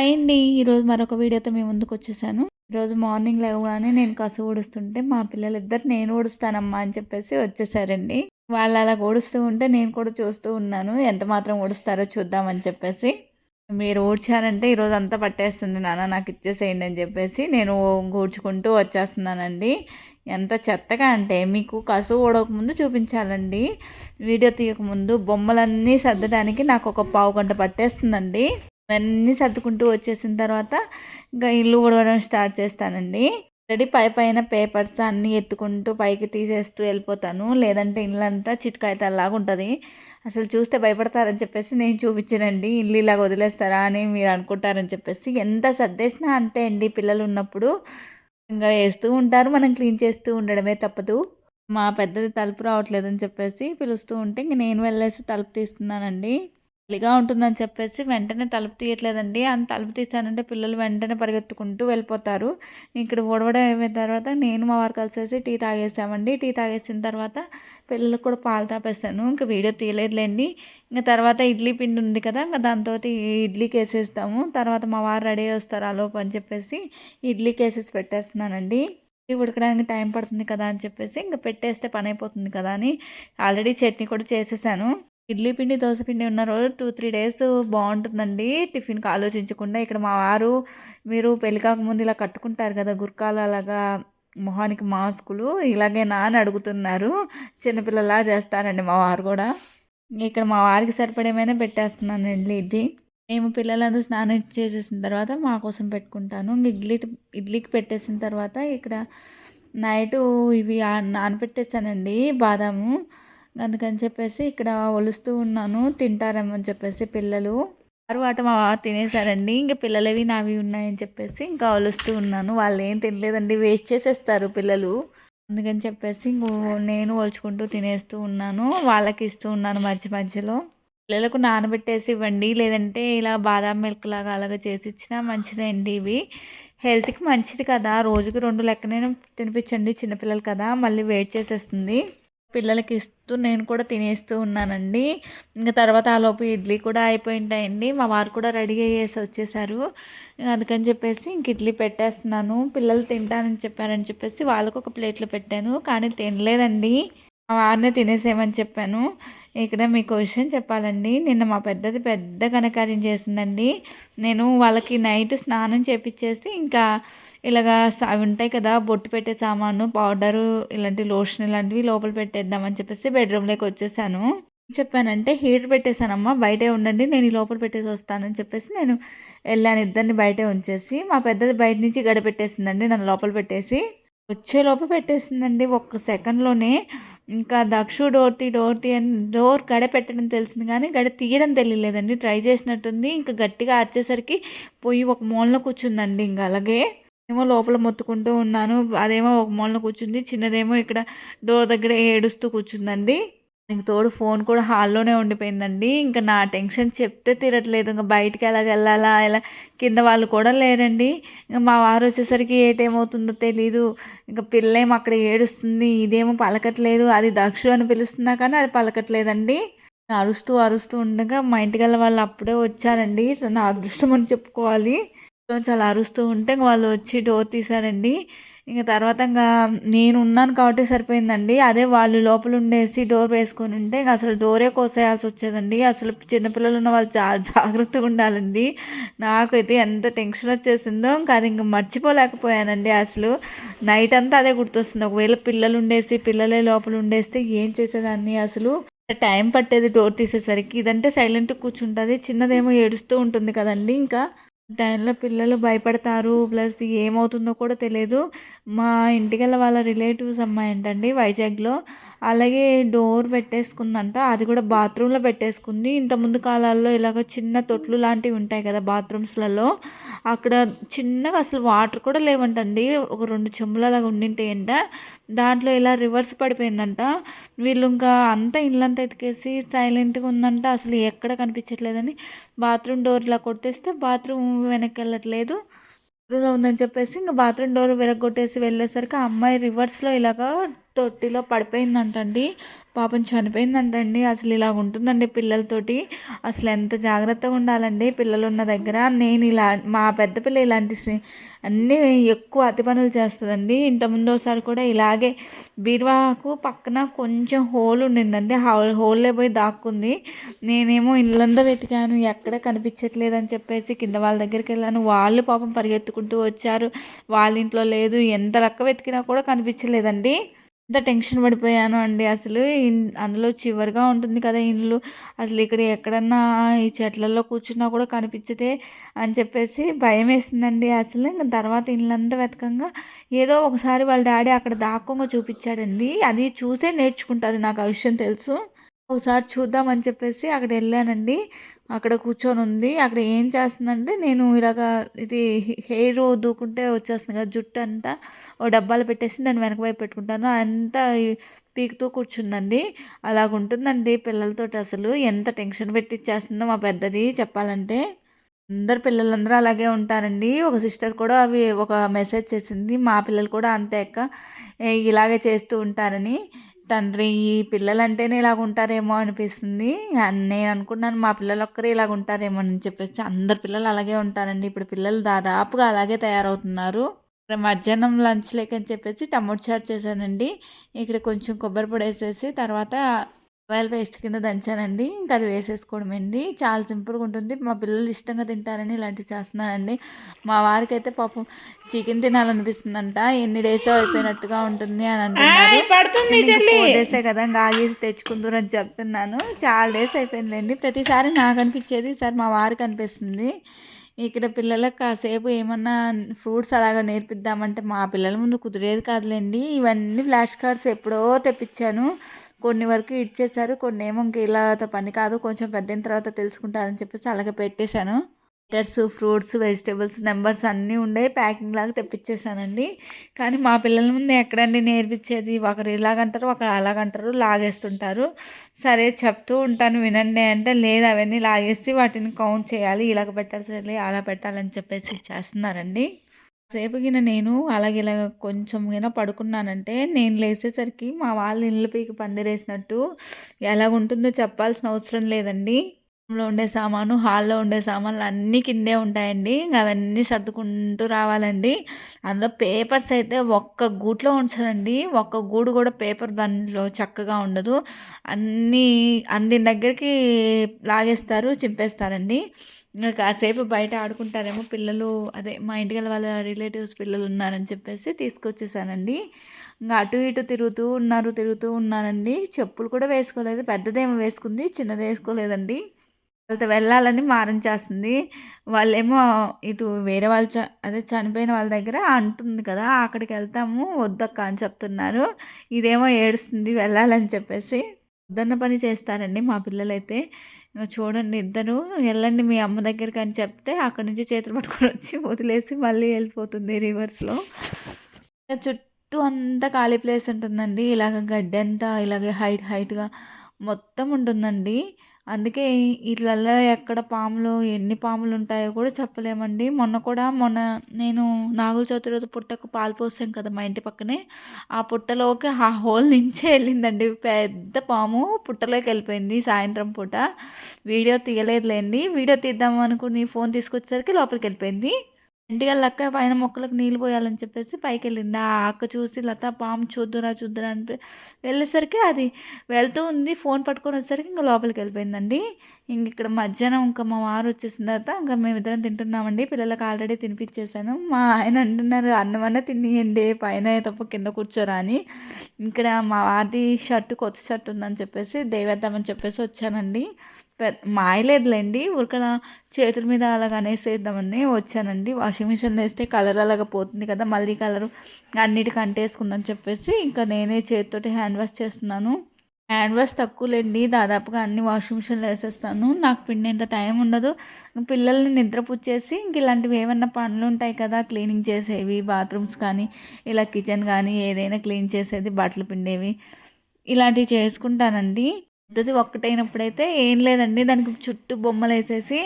Hi అండి. ఈరోజు మరొక వీడియోతో మేము ముందుకు వచ్చేసాను. ఈరోజు మార్నింగ్ లేవగానే నేను కసు ఊడుస్తుంటే మా పిల్లలు ఇద్దరు నేను ఊడుస్తానమ్మా అని చెప్పేసి వచ్చేసారండి. వాళ్ళు అలా ఊడుస్తూ ఉంటే నేను కూడా చూస్తూ ఉన్నాను. ఎంత మాత్రం ఊడుస్తారో చూద్దామని చెప్పేసి. మీరు ఊడ్చారంటే ఈరోజు అంతా పట్టేస్తుంది నాన్న నాకు ఇచ్చేసేయండి అని చెప్పేసి నేను ఊడ్చుకుంటూ వచ్చేస్తున్నానండి. ఎంత చెత్తగా అంటే మీకు కసు ఊడకముందు చూపించాలండి. వీడియో తీయకముందు బొమ్మలన్నీ సర్దడానికి నాకు ఒక పావు గంట పట్టేస్తుందండి. అన్నీ సర్దుకుంటూ వచ్చేసిన తర్వాత ఇంకా ఇల్లు ఊడవడం స్టార్ట్ చేస్తానండి. రెడీ పై పైన పేపర్స్ అన్నీ ఎత్తుకుంటూ పైకి తీసేస్తూ వెళ్ళిపోతాను. లేదంటే ఇల్లంతా చిట్కాయతల్లాగా ఉంటుంది. అసలు చూస్తే భయపడతారని చెప్పేసి నేను చూపించానండి. ఇల్లు ఇలాగ వదిలేస్తారా అని మీరు అనుకుంటారని చెప్పేసి ఎంత సర్దేసినా అంతే అండి పిల్లలు ఉన్నప్పుడు. ఇంకా వేస్తూ ఉంటారు. మనం క్లీన్ చేస్తూ ఉండడమే తప్పదు. మా పెద్దది తలుపు రావట్లేదని చెప్పేసి పిలుస్తూ ఉంటే ఇంక నేను వెళ్ళేసి తలుపు తీస్తున్నానండి. చలిగా ఉంటుందని చెప్పేసి వెంటనే తలుపు తీయట్లేదండి. అని తలుపు తీస్తానంటే పిల్లలు వెంటనే పరిగెత్తుకుంటూ వెళ్ళిపోతారు. ఇక్కడ ఓడవడం అయిపోయిన తర్వాత నేను మా వారు కలిసేసి టీ తాగేసామండి. టీ తాగేసిన తర్వాత పిల్లలకు కూడా పాలు తాపేస్తాను ఇంకా వీడియో తీయలేదులేండి. ఇంకా తర్వాత ఇడ్లీ పిండి ఉంది కదా ఇంకా దాంతో ఇడ్లీకి వేసేస్తాము తర్వాత మా వారు రెడీ వస్తారు ఆ అని చెప్పేసి ఇడ్లీకి వేసేసి పెట్టేస్తున్నానండి. ఉడకడానికి టైం పడుతుంది కదా అని చెప్పేసి ఇంకా పెట్టేస్తే పని అయిపోతుంది కదా అని ఆల్రెడీ చట్నీ కూడా చేసేసాను. ఇడ్లీ పిండి దోశ పిండి ఉన్న రోజు టూ త్రీ డేస్ బాగుంటుందండి టిఫిన్కి ఆలోచించకుండా ఇక్కడ మా వారు మీరు పెళ్ళికాక కాకముందు ఇలా కట్టుకుంటారు కదా గుర్కాలు అలాగా మొహానికి మాస్కులు ఇలాగేనా అని అడుగుతున్నారు. చిన్నపిల్లలా చేస్తారండి మా వారు కూడా. ఇక్కడ మా వారికి సరిపడేమైనా పెట్టేస్తున్నానండి ఇది మేము పిల్లలందరూ స్నానం చేసేసిన తర్వాత మా కోసం పెట్టుకుంటాను. ఇడ్లీ ఇడ్లీకి పెట్టేసిన తర్వాత ఇక్కడ నైటు ఇవి నానబెట్టేసానండి బాదాము. అందుకని చెప్పేసి ఇక్కడ ఒలుస్తూ ఉన్నాను. తింటారేమో అని చెప్పేసి పిల్లలు. తర్వాత మా తినేసారండి ఇంకా పిల్లలవి నావి ఉన్నాయని చెప్పేసి ఇంకా ఒలుస్తూ ఉన్నాను. వాళ్ళు ఏం తినలేదండి. వేస్ట్ చేసేస్తారు పిల్లలు. అందుకని చెప్పేసి నేను ఒలుచుకుంటూ తినేస్తూ ఉన్నాను. వాళ్ళకి ఇస్తూ ఉన్నాను మధ్య మధ్యలో. పిల్లలకు నానబెట్టేసి ఇవ్వండి. లేదంటే ఇలా బాదాం మిల్క్ లాగా అలాగా చేసి ఇచ్చినా మంచిదండి ఇవి. హెల్త్కి మంచిది కదా. రోజుకి రెండు లెక్కనే తినిపించండి చిన్నపిల్లలు కదా. మళ్ళీ వెయిట్ చేసేస్తుంది. పిల్లలకి ఇస్తూ నేను కూడా తినేస్తూ ఉన్నానండి. ఇంకా తర్వాత ఆలోపు ఇడ్లీ కూడా అయిపోయింటాయండి. మా వారు కూడా రెడీ అయ్యేసి వచ్చేసారు. అందుకని చెప్పేసి ఇంక ఇడ్లీ పెట్టేస్తున్నాను. పిల్లలు తింటానని చెప్పారని చెప్పేసి వాళ్ళకు ఒక ప్లేట్లో పెట్టాను. కానీ తినలేదండి. మా వారినే తినేసేయమని చెప్పాను. ఇక్కడ మీకు విషయం చెప్పాలండి. నిన్న మా పెద్దది పెద్ద ఘనకార్యం చేసిందండి. నేను వాళ్ళకి నైట్ స్నానం చేపించేసి ఇంకా ఇలాగా అవి ఉంటాయి కదా బొట్టు పెట్టే సామాను పౌడరు ఇలాంటి లోషన్ ఇలాంటివి లోపల పెట్టేద్దామని చెప్పేసి బెడ్రూమ్లోకి వచ్చేసాను. చెప్పానంటే హీటర్ పెట్టేశానమ్మా బయటే ఉండండి నేను ఈ లోపల పెట్టేసి వస్తానని చెప్పేసి నేను వెళ్ళాను ఇద్దరిని బయటే ఉంచేసి. మా పెద్దది బయట నుంచి గడ పెట్టేసిందండి నన్ను లోపల పెట్టేసి. వచ్చే లోపల పెట్టేసిందండి ఒక్క సెకండ్లోనే. ఇంకా దక్షు డోర్తి డోర్తి అని డోర్ గడ పెట్టడం తెలిసింది కానీ గడ తీయడం తెలియలేదండి ట్రై చేసినట్టుంది. ఇంకా గట్టిగా ఆర్చేసరికి పోయి ఒక మూలన కూర్చుందండి ఇంకా అలాగే. ఏమో లోపల మొత్తుకుంటూ ఉన్నాను. అదేమో ఒక మూలన కూర్చుంది. చిన్నదేమో ఇక్కడ డోర్ దగ్గర ఏడుస్తూ కూర్చుందండి. ఇంక తోడు ఫోన్ కూడా హాల్లోనే ఉండిపోయిందండి. ఇంకా నా టెన్షన్ చెప్తే తీరట్లేదు. ఇంకా బయటికి ఎలాగ వెళ్ళాలా ఇలా కింద వాళ్ళు కూడా లేరండి. ఇంకా మా వారు వచ్చేసరికి ఏటేమవుతుందో తెలీదు. ఇంకా పిల్లేమో అక్కడ ఏడుస్తుంది. ఇదేమో పలకట్లేదు. అది దక్షుడు అని పిలుస్తున్నా కానీ అది పలకట్లేదండి. అరుస్తూ అరుస్తూ ఉండగా మా ఇంటికి వాళ్ళు అప్పుడే వచ్చారండి. నా అదృష్టం అని చెప్పుకోవాలి. చాలా అరుస్తూ ఉంటే వాళ్ళు వచ్చి డోర్ తీశారండి. ఇంకా తర్వాత ఇంకా నేను ఉన్నాను కాబట్టి సరిపోయిందండి. అదే వాళ్ళు లోపల ఉండేసి డోర్ వేసుకొని ఉంటే ఇంకా అసలు డోరే కోసేయాల్సి వచ్చేదండి. అసలు చిన్నపిల్లలు ఉన్న వాళ్ళు చాలా జాగ్రత్తగా ఉండాలండి. నాకైతే ఎంత టెన్షన్ వచ్చేసిందో ఇంకా అది ఇంకా మర్చిపోలేకపోయానండి అసలు. నైట్ అంతా అదే గుర్తొస్తుంది. ఒకవేళ పిల్లలు ఉండేసి పిల్లలే లోపల ఉండేస్తే ఏం చేసేదాన్ని అసలు? టైం పట్టేది డోర్ తీసేసరికి. ఇదంటే సైలెంట్ కూర్చుంటుంది. చిన్నదేమో ఏడుస్తూ ఉంటుంది కదండి ఇంకా. టైంలో పిల్లలు భయపడతారు ప్లస్ ఏమవుతుందో కూడా తెలియదు మా ఇంటికెళ్ళ వాళ్ళ రిలేటివ్స్ అమ్మాయి అంటండి వైజాగ్లో. అలాగే డోర్ పెట్టేసుకుందంట అది కూడా బాత్రూంలో పెట్టేసుకుంది. ఇంత ముందు కాలాల్లో ఇలాగ చిన్న తొట్లు లాంటివి ఉంటాయి కదా బాత్రూమ్స్లలో. అక్కడ చిన్నగా అసలు వాటర్ కూడా లేవంటండి. ఒక రెండు చెంబులు అలాగ ఉండింటాయంట దాంట్లో ఇలా రివర్స్ పడిపోయిందంట. వీళ్ళు ఇంకా అంతా ఇల్లంతా ఎతికేసి సైలెంట్గా ఉందంట. అసలు ఎక్కడ కనిపించట్లేదని. బాత్రూమ్ డోర్ ఇలా కొట్టేస్తే బాత్రూమ్ వెనక్కి వెళ్ళట్లేదు ఉందని చెప్పేసి ఇంకా బాత్రూమ్ డోర్ విరగొట్టేసి వెళ్ళేసరికి ఆ అమ్మాయి రివర్స్లో ఇలాగా తొట్టిలో పడిపోయిందంటండి. పాపం చనిపోయిందంటండి. అసలు ఇలాగ ఉంటుందండి పిల్లలతోటి. అసలు ఎంత జాగ్రత్తగా ఉండాలండి పిల్లలు ఉన్న దగ్గర. నేను ఇలా మా పెద్ద పిల్ల ఇలాంటి అన్నీ ఎక్కువ అతి పనులు చేస్తుందండి. ఇంతకుముందు ఒకసారి కూడా ఇలాగే బీరువాకు పక్కన కొంచెం హోల్ ఉండిందండి. హోల్లో పోయి దాక్కుంది. నేనేమో ఇల్లంతా వెతికాను. ఎక్కడ కనిపించట్లేదు అని చెప్పేసి కింద వాళ్ళ దగ్గరికి వెళ్ళాను. వాళ్ళు పాపం పరిగెత్తుకుంటూ వచ్చారు. వాళ్ళ ఇంట్లో లేదు. ఎంత లెక్క వెతికినా కూడా కనిపించలేదండి. ఎంత టెన్షన్ పడిపోయాను అండి. అసలు అందులో చివరిగా ఉంటుంది కదా ఇండ్లు అసలు ఇక్కడ ఎక్కడన్నా ఈ చెట్లలో కూర్చున్నా కూడా కనిపించదే అని చెప్పేసి భయం వేసిందండి అసలు. ఇంకా తర్వాత ఇల్లంతా వెతకంగా ఏదో ఒకసారి వాళ్ళ డాడీ అక్కడ దాక్కంగా చూపించాడండి. అది చూసే నేర్చుకుంటుంది నాకు ఆ విషయం తెలుసు. ఒకసారి చూద్దామని చెప్పేసి అక్కడ వెళ్ళానండి. అక్కడ కూర్చొని ఉంది. అక్కడ ఏం చేస్తుందంటే నేను ఇలాగ ఇది హెయిర్ దూకుంటే వచ్చేస్తుంది కదా జుట్టు అంతా ఓ డబ్బాలు పెట్టేసి దాన్ని వెనక వైపు పెట్టుకుంటాను. అంతా పీకుతూ కూర్చుందండి. అలాగ ఉంటుందండి పిల్లలతో అసలు. ఎంత టెన్షన్ పెట్టిచ్చేస్తుందో మా పెద్దది చెప్పాలంటే. అందరు పిల్లలందరూ అలాగే ఉంటారండి. ఒక సిస్టర్ కూడా అవి ఒక మెసేజ్ చేసింది. మా పిల్లలు కూడా అంతే ఎక్క ఇలాగే చేస్తూ ఉంటారని. తండ్రి ఈ పిల్లలంటేనే ఇలాగ ఉంటారేమో అనిపిస్తుంది. నేను అనుకున్నాను మా పిల్లలు ఒక్కరే ఇలాగ ఉంటారేమో అని చెప్పేసి అందరు పిల్లలు అలాగే ఉంటారండి. ఇప్పుడు పిల్లలు దాదాపుగా అలాగే తయారవుతున్నారు. మధ్యాహ్నం లంచ్ లేకని చెప్పేసి టమోటో చాట్ చేశానండి. ఇక్కడ కొంచెం కొబ్బరి పొడి వేసేసి తర్వాత ఆయిల్ పేస్ట్ కింద దంచానండి. ఇంకా అది వేసేసుకోవడమేండి చాలా సింపుల్గా ఉంటుంది. మా పిల్లలు ఇష్టంగా తింటారని ఇలాంటివి చేస్తున్నానండి మా వారికి అయితే పాపం చికెన్ తినాలనిపిస్తుందంట. ఎన్ని డేస్ అయిపోయినట్టుగా ఉంటుంది అని అంటున్నారు. ఫోర్ డేసే కదా ఆగేసి తెచ్చుకుందరు అని చెప్తున్నాను. చాలా డేస్ అయిపోయిందండి. ప్రతిసారి నాకు అనిపించేది ఈసారి మా వారికి అనిపిస్తుంది. ఇక్కడ పిల్లలకు కాసేపు ఏమన్నా ఫ్రూట్స్ అలాగా నేర్పిద్దామంటే మా పిల్లల ముందు కుదిరేది కాదులేండి. ఇవన్నీ ఫ్లాష్ కార్డ్స్ ఎప్పుడో తెప్పించాను. కొన్ని వరకు ఇచ్చేసారు కొన్ని ఏమో ఇంక ఇలాతో పని కాదు. కొంచెం పెద్దయిన తర్వాత తెలుసుకుంటారని చెప్పేసి అలాగే పెట్టేశాను. లెటర్స్ ఫ్రూట్స్ వెజిటేబుల్స్ నెంబర్స్ అన్నీ ఉండే ప్యాకింగ్ లాగా తెప్పించేసానండి కానీ మా పిల్లల ముందు ఎక్కడండి నేర్పించేది? ఒకరు ఇలాగంటారు ఒకరు అలాగంటారు లాగేస్తుంటారు. సరే చెప్తూ ఉంటాను వినండి అంటే లేదు అవన్నీ లాగేసి వాటిని కౌంట్ చేయాలి ఇలాగ పెట్టాలి సరే అలా పెట్టాలని చెప్పేసి చేస్తున్నారండి. సేపు గిన నేను అలాగే ఇలాగ కొంచెం గిన పడుకున్నానంటే నేను లేచేసరికి మా వాళ్ళు ఇల్లు పీకి పందిరేసినట్టు ఎలాగుంటుందో చెప్పాల్సిన అవసరం లేదండి. లో ఉండే సామాను హాల్లో ఉండే సామాన్లు అన్నీ కిందే ఉంటాయండి. అవన్నీ సర్దుకుంటూ రావాలండి. అందులో పేపర్స్ అయితే ఒక్క గూట్లో ఉంచాలండి ఒక్క గూడు కూడా పేపర్ దానిలో చక్కగా ఉండదు. అన్నీ అందిన దగ్గరికి లాగేస్తారు చింపేస్తారండి. ఇంకా కాసేపు బయట ఆడుకుంటారేమో పిల్లలు. అదే మా ఇంటికి వాళ్ళ రిలేటివ్స్ పిల్లలు ఉన్నారని చెప్పేసి తీసుకొచ్చేసానండి. ఇంకా అటు ఇటు తిరుగుతూ ఉన్నారు తిరుగుతూ ఉన్నానండి చెప్పులు కూడా వేసుకోలేదు. పెద్దదేమో వేసుకుంది చిన్నది వేసుకోలేదండి. వాళ్ళతో వెళ్ళాలని మారం చేస్తుంది. వాళ్ళేమో ఇటు వేరే వాళ్ళు చ అదే చనిపోయిన వాళ్ళ దగ్గర అంటుంది కదా అక్కడికి వెళ్తాము వద్దక్క అని చెప్తున్నారు. ఇదేమో ఏడుస్తుంది వెళ్ళాలని చెప్పేసి. వద్దన్న పని చేస్తారండి మా పిల్లలైతే. చూడండి ఇద్దరు వెళ్ళండి మీ అమ్మ దగ్గరికి అని చెప్తే అక్కడి నుంచి చేతులు పట్టుకొని వచ్చి వదిలేసి మళ్ళీ వెళ్ళిపోతుంది రివర్స్లో. చుట్టూ అంతా ఖాళీ ప్లేస్ ఉంటుందండి. ఇలాగ గడ్డి అంతా ఇలాగే హైట్ హైట్గా మొత్తం ఉంటుందండి. అందుకే ఇట్లల్లో ఎక్కడ పాములు ఎన్ని పాములు ఉంటాయో కూడా చెప్పలేమండి. మొన్న కూడా మొన్న నేను నాగుల చవితి రోజు పుట్టకు పాలు పోసాం కదా మా ఇంటి పక్కనే. ఆ పుట్టలోకి ఆ హోల్ నుంచే వెళ్ళిందండి. పెద్ద పాము పుట్టలోకి వెళ్ళిపోయింది సాయంత్రం పూట. వీడియో తీయలేదులేండి. వీడియో తీద్దాం అనుకుని ఫోన్ తీసుకొచ్చేసరికి లోపలికి వెళ్ళిపోయింది. ఇంటికి లక్క పైన మొక్కలకు నీళ్ళు పోయాలని చెప్పేసి పైకి వెళ్ళింది ఆ అక్క చూసి లత పాము చూద్దురా చూద్దురా అని వెళ్ళేసరికి అది వెళ్తూ ఉంది. ఫోన్ పట్టుకొని వచ్చేసరికి ఇంకా లోపలికి వెళ్ళిపోయిందండి. ఇంక ఇక్కడ మధ్యాహ్నం ఇంకా మా వారు వచ్చేసిన తర్వాత ఇంకా మేమిద్దరం తింటున్నామండి. పిల్లలకు ఆల్రెడీ తినిపించేశాను మా ఆయన అంటున్నారు అన్నమన్నా తినియండి పైన తప్ప కింద కూర్చోరా అని. ఇక్కడ మా వారిది షర్ట్ కొత్త షర్ట్ ఉందని చెప్పేసి దేవేద్దామని చెప్పేసి వచ్చానండి. మాయలేదులేండి. ఉరికన చేతుల మీద అలాగ అనేసేద్దామని వచ్చానండి. వాషింగ్ మిషన్లో వేస్తే కలర్ అలాగ పోతుంది కదా మళ్ళీ కలరు అన్నిటికీ అంటేసుకుందని చెప్పేసి ఇంకా నేనే చేతితోటి హ్యాండ్ వాష్ చేస్తున్నాను. హ్యాండ్ వాష్ తక్కువలేండి దాదాపుగా అన్ని వాషింగ్ మిషన్లో వేసేస్తాను. నాకు పిండేంత టైం ఉండదు. పిల్లల్ని నిద్రపుచ్చేసి ఇంక ఇలాంటివి ఏమన్నా పనులు ఉంటాయి కదా క్లీనింగ్ చేసేవి బాత్రూమ్స్ కానీ ఇలా కిచెన్ కానీ ఏదైనా క్లీన్ చేసేది బట్టలు పిండేవి ఇలాంటివి చేసుకుంటానండి. పెద్దది ఒక్కటైనప్పుడైతే ఏం లేదండి. దానికి చుట్టూ బొమ్మలు వేసేసి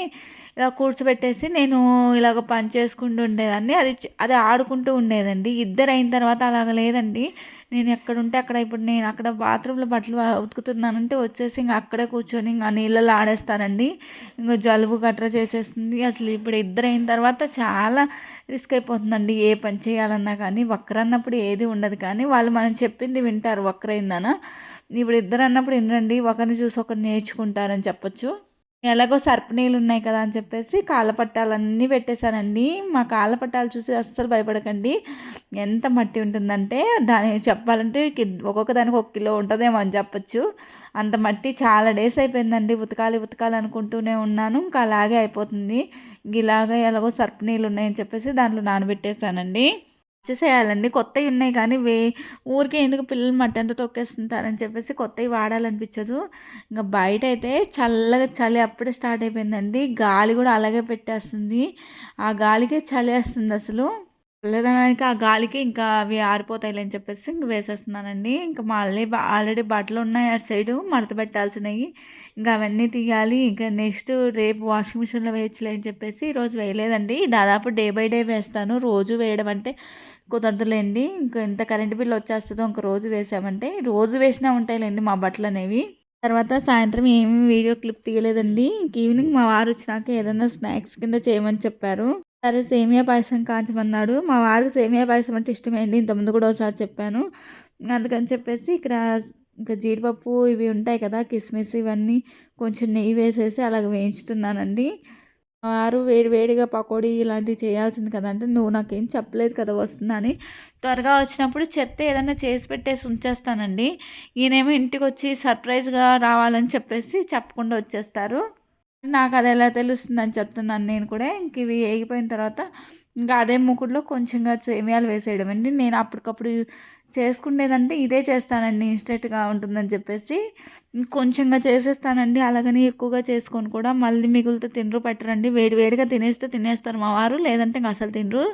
ఇలా కూర్చోబెట్టేసి నేను ఇలాగ పని చేసుకుంటూ ఉండేదాన్ని. అది అది ఆడుకుంటూ ఉండేదండి. ఇద్దరు అయిన తర్వాత అలాగ లేదండి. నేను ఎక్కడ ఉంటే అక్కడ ఇప్పుడు నేను అక్కడ బాత్రూంలో బట్టలు ఉతుకుతున్నానంటే వచ్చేసి ఇంకా అక్కడే కూర్చొని ఇంకా నీళ్ళలో ఆడేస్తానండి. ఇంకా జలుబు గట్రా చేసేస్తుంది. అసలు ఇప్పుడు ఇద్దరు అయిన తర్వాత చాలా రిస్క్ అయిపోతుందండి. ఏ పని చేయాలన్నా కానీ ఒక్కరన్నప్పుడు ఏది ఉండదు కానీ వాళ్ళు మనం చెప్పింది వింటారు ఒక్కరైందన. ఇప్పుడు ఇద్దరు అన్నప్పుడు వినండి ఒకరిని చూసి ఒకరు నేర్చుకుంటారని చెప్పొచ్చు. ఎలాగో సర్పనీళ్ళు ఉన్నాయి కదా అని చెప్పేసి కాళ్ళ పట్టాలన్నీ పెట్టేశానండి. మా కాళ్ళపట్టాలు చూసి అస్సలు భయపడకండి. ఎంత మట్టి ఉంటుందంటే దాని చెప్పాలంటే ఒక్కొక్క దానికి ఒక కిలో ఉంటుందేమో అని చెప్పొచ్చు. అంత మట్టి చాలా డేస్ అయిపోయిందండి. ఉతకాలి ఉతకాలి అనుకుంటూనే ఉన్నాను. ఇంకా అలాగే అయిపోతుంది. ఇలాగ ఎలాగో సర్పనీళ్ళు ఉన్నాయని చెప్పేసి దాంట్లో నానబెట్టేశానండి. చేసేయాలండి. కొత్తవి ఉన్నాయి కానీ వే ఊరికే ఎందుకు పిల్లలు మట్టంత తొక్కేస్తుంటారని చెప్పేసి కొత్తవి వాడాలనిపించదు. ఇంకా బయట అయితే చల్లగా చలి అప్పుడే స్టార్ట్ అయిపోయిందండి. గాలి కూడా అలాగే పెట్టేస్తుంది. ఆ గాలికే చలి వేస్తుంది అసలు. చల్లదనానికి ఆ గాలికి ఇంకా అవి ఆరిపోతాయిలే అని చెప్పేసి ఇంక వేసేస్తున్నానండి. ఇంకా మళ్ళీ ఆల్రెడీ బట్టలు ఉన్నాయి అటు సైడు మడత పెట్టాల్సినవి. ఇంకా అవన్నీ తీయాలి. ఇంకా నెక్స్ట్ రేపు వాషింగ్ మిషన్లో వేయచ్చులే అని చెప్పేసి ఈరోజు వేయలేదండి. దాదాపు డే బై డే వేస్తాను. రోజు వేయడం అంటే కుదరదులేండి. ఇంకా ఎంత కరెంట్ బిల్ వచ్చేస్తుందో ఇంక రోజు వేసామంటే రోజు వేసినా ఉంటాయిలేండి మా బట్టలు అనేవి. తర్వాత సాయంత్రం ఏమి వీడియో క్లిప్ తీయలేదండి. ఈవినింగ్ మా వారు వచ్చినాక ఏదైనా స్నాక్స్ కింద చేయమని చెప్పారు. సరే సేమియా పాయసం కాంచమన్నాడు మా వారికి సేమియా పాయసం అంటే ఇష్టమైంది. ఇంతకుముందు కూడా ఒకసారి చెప్పాను. అందుకని చెప్పేసి ఇక్కడ ఇంకా జీడిపప్పు ఇవి ఉంటాయి కదా కిస్మిస్ ఇవన్నీ కొంచెం నెయ్యి వేసేసి అలాగ వేయించుతున్నానండి. వారు వేడి వేడిగా పకోడీ ఇలాంటివి చేయాల్సింది కదా అంటే నువ్వు నాకేం చెప్పలేదు కదా వస్తుందని. త్వరగా వచ్చినప్పుడు చెప్తే ఏదైనా చేసి పెట్టేసి ఉంచేస్తానండి. ఈయనేమో ఇంటికి వచ్చి సర్ప్రైజ్గా రావాలని చెప్పేసి చెప్పకుండా వచ్చేస్తారు. నాకు అది ఎలా తెలుస్తుందని చెప్తున్నాను నేను కూడా. ఇంక ఇవి వేగిపోయిన తర్వాత ఇంకా అదే మూకుడులో కొంచెంగా సేమియాలు వేసేయడం అండి. నేను అప్పటికప్పుడు చేసుకునేదంటే ఇదే చేస్తానండి ఇన్స్టెంట్గా ఉంటుందని చెప్పేసి. కొంచెంగా చేసేస్తానండి అలాగని ఎక్కువగా చేసుకొని కూడా మళ్ళీ మిగులుతో తినరు పెట్టరండి. వేడి వేడిగా తినేస్తే తినేస్తారు మా వారు లేదంటే ఇంకా అసలు తినరు.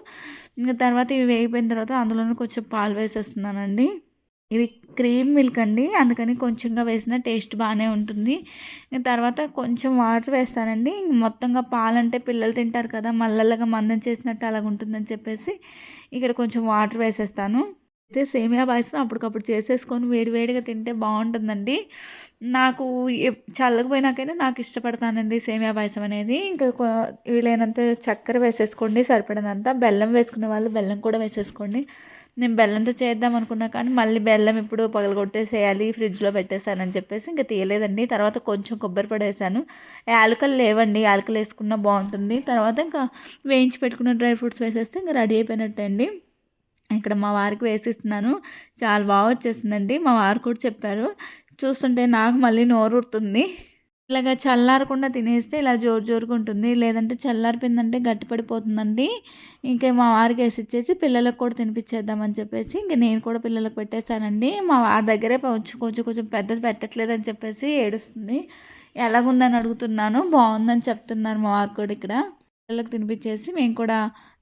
ఇంకా తర్వాత ఇవి వేగిపోయిన తర్వాత అందులోనే కొంచెం పాలు వేసేస్తున్నానండి. ఇవి క్రీమ్ మిల్క్ అండి. అందుకని కొంచెంగా వేసిన టేస్ట్ బాగానే ఉంటుంది. తర్వాత కొంచెం వాటర్ వేస్తానండి. మొత్తంగా పాలంటే పిల్లలు తింటారు కదా మల్లల్లగా మందం చేసినట్టు అలాగ ఉంటుందని చెప్పేసి ఇక్కడ కొంచెం వాటర్ వేసేస్తాను. అయితే సేమియా పాయసం అప్పటికప్పుడు చేసేసుకొని వేడివేడిగా తింటే బాగుంటుందండి. నాకు చల్లకపోయినాకైనా నాకు ఇష్టపడతానండి సేమియా పాయసం అనేది. ఇంకా వీలైనంత చక్కెర వేసేసుకోండి సరిపడినంత బెల్లం వేసుకునే వాళ్ళు బెల్లం కూడా వేసేసుకోండి. నేను బెల్లంతో చేద్దాం అనుకున్నా కానీ మళ్ళీ బెల్లం ఇప్పుడు పగలగొట్టేసేయాలి ఫ్రిడ్జ్లో పెట్టేశానని చెప్పేసి ఇంకా తీయలేదండి. తర్వాత కొంచెం కొబ్బరి పడేసాను. యాలకలు లేవండి. యాలకలు వేసుకున్నా బాగుంటుంది. తర్వాత ఇంకా వేయించి పెట్టుకున్న డ్రై ఫ్రూట్స్ వేసేస్తే ఇంకా రెడీ అయిపోయినట్టే అండి ఇక్కడ మా వారికి వేసిస్తున్నాను. చాలా బాగా వచ్చేసిందండి. మా వారు కూడా చెప్పారు. చూస్తుంటే నాకు మళ్ళీ నోరు ఉడుతుంది ఇలాగ చల్లారకుండా తినేస్తే ఇలా జోరు జోరుగా ఉంటుంది. లేదంటే చల్లారిపోయిందంటే గట్టిపడిపోతుందండి ఇంకా మా వారికి వేసి ఇచ్చేసి పిల్లలకు కూడా తినిపించేద్దామని చెప్పేసి ఇంక నేను కూడా పిల్లలకు పెట్టేశానండి. మా వారి దగ్గరే కొంచెం కొంచెం కొంచెం పెద్దది పెట్టట్లేదని చెప్పేసి ఏడుస్తుంది. ఎలాగుందని అడుగుతున్నాను. బాగుందని చెప్తున్నారు మా వారు కూడా ఇక్కడ. పిల్లలకు తినిపించేసి మేము కూడా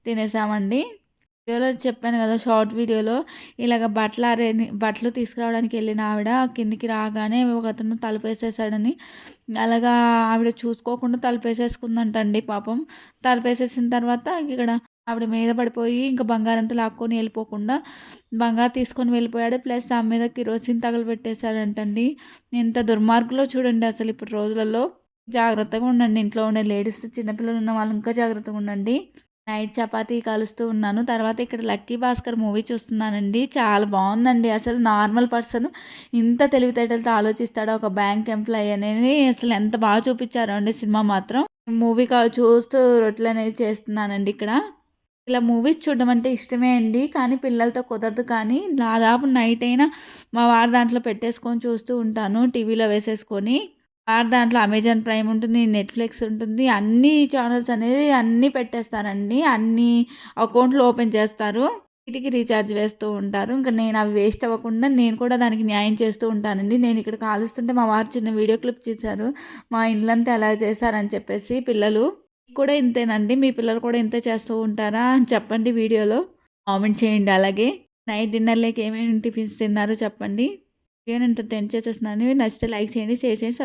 తినేసామండి. వీడియోలో చెప్పాను కదా షార్ట్ వీడియోలో ఇలాగ బట్టలు ఆరే బట్టలు తీసుకురావడానికి వెళ్ళిన ఆవిడ కిందికి రాగానే ఒక అతను తలుపేసేసాడని అలాగా ఆవిడ చూసుకోకుండా తలుపేసేసుకుందంటండి పాపం. తలుపేసేసిన తర్వాత ఇక్కడ ఆవిడ మీద పడిపోయి ఇంకా బంగారంతో లాక్కొని వెళ్ళిపోకుండా బంగారు తీసుకొని వెళ్ళిపోయాడు. ప్లస్ ఆ మీద కిరోసిన్ తగలబెట్టేశాడంటండి. ఎంత దుర్మార్గులో చూడండి అసలు ఇప్పుడు రోజులలో. జాగ్రత్తగా ఉండండి. ఇంట్లో ఉండే లేడీస్ చిన్నపిల్లలు ఉన్న వాళ్ళు ఇంకా జాగ్రత్తగా ఉండండి. నైట్ చపాతీ కలుస్తూ ఉన్నాను. తర్వాత ఇక్కడ లక్కీ భాస్కర్ మూవీ చూస్తున్నానండి. చాలా బాగుందండి. అసలు నార్మల్ పర్సన్ ఇంత తెలివితేటలతో ఆలోచిస్తాడో. ఒక బ్యాంక్ ఎంప్లాయీ అనేది అసలు ఎంత బాగా చూపించారో అండి సినిమా మాత్రం. మూవీ చూస్తూ రొట్టెలు అనేది చేస్తున్నానండి ఇక్కడ. ఇలా మూవీస్ చూడడం అంటే ఇష్టమే అండి. కానీ పిల్లలతో కుదరదు. కానీ దాదాపు నైట్ అయినా మా వారు దాంట్లో పెట్టేసుకొని చూస్తూ ఉంటాను. టీవీలో వేసేసుకొని. దాంట్లో అమెజాన్ ప్రైమ్ ఉంటుంది నెట్ఫ్లిక్స్ ఉంటుంది. అన్ని ఛానల్స్ అనేది అన్నీ పెట్టేస్తారండి. అన్ని అకౌంట్లు ఓపెన్ చేస్తారు. వీటికి రీఛార్జ్ వేస్తూ ఉంటారు. ఇంకా నేను అవి వేస్ట్ అవ్వకుండా నేను కూడా దానికి న్యాయం చేస్తూ ఉంటానండి. నేను ఇక్కడ కాలుస్తుంటే మా వారు చిన్న వీడియో క్లిప్ చేశారు. మా ఇల్లంతా ఎలా చేశారని చెప్పేసి పిల్లలు కూడా ఇంతేనండి. మీ పిల్లలు కూడా ఇంతే చేస్తూ ఉంటారా అని చెప్పండి వీడియోలో. కామెంట్ చేయండి అలాగే. నైట్ డిన్నర్లోకి ఏమేమి టిఫిన్స్ తిన్నారో చెప్పండి. నేను ఇంత టెన్ చేసేస్తున్నాను. నచ్చితే లైక్ చేయండి షేర్ చేయండి